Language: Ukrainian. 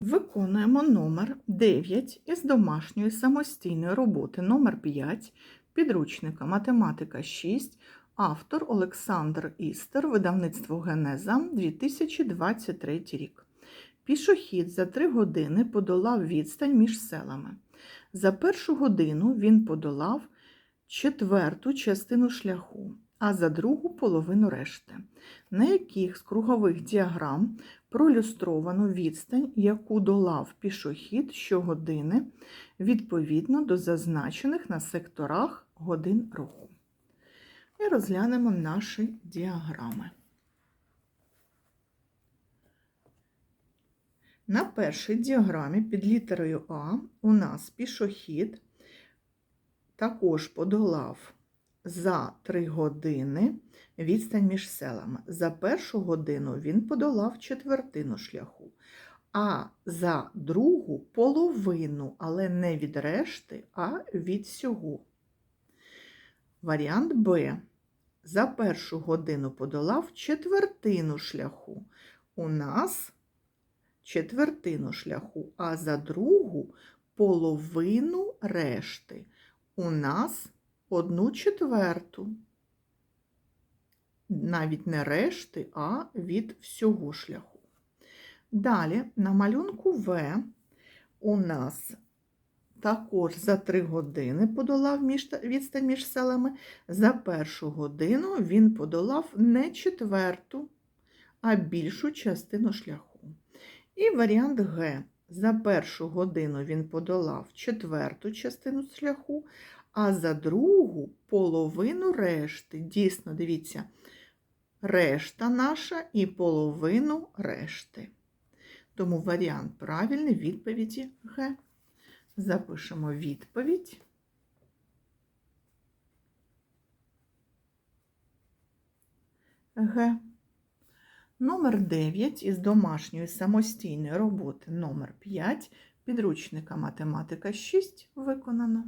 Виконуємо номер 9 із домашньої самостійної роботи. Номер 5 підручника. Математика 6, автор Олександр Істер, видавництво Генеза 2023 рік. Пішохід за 3 години подолав відстань між селами. За першу годину він подолав четверту частину шляху, а за другу половину решти. На яких з кругових діаграм проілюстровано відстань, яку долав пішохід щогодини відповідно до зазначених на секторах годин руху. І розглянемо наші діаграми. На першій діаграмі під літерою А у нас пішохід також подолав за 3 години відстань між селами. За першу годину він подолав четвертину шляху, а за другу половину, але не від решти, а від всього. Варіант Б. За першу годину подолав четвертину шляху. У нас четвертину шляху, а за другу половину решти. У нас одну четверту. Навіть не решти, а від всього шляху. Далі на малюнку В у нас також за 3 години подолав відстань між селами. За першу годину він подолав не четверту, а більшу частину шляху. І варіант Г. За першу годину він подолав четверту частину шляху, а за другу половину решти. Дійсно, дивіться, решта наша і половину решти. Тому варіант правильний відповіді Г. Запишемо відповідь. Г. Номер 9 із домашньої самостійної роботи. Номер 5 підручника математика 6 виконано.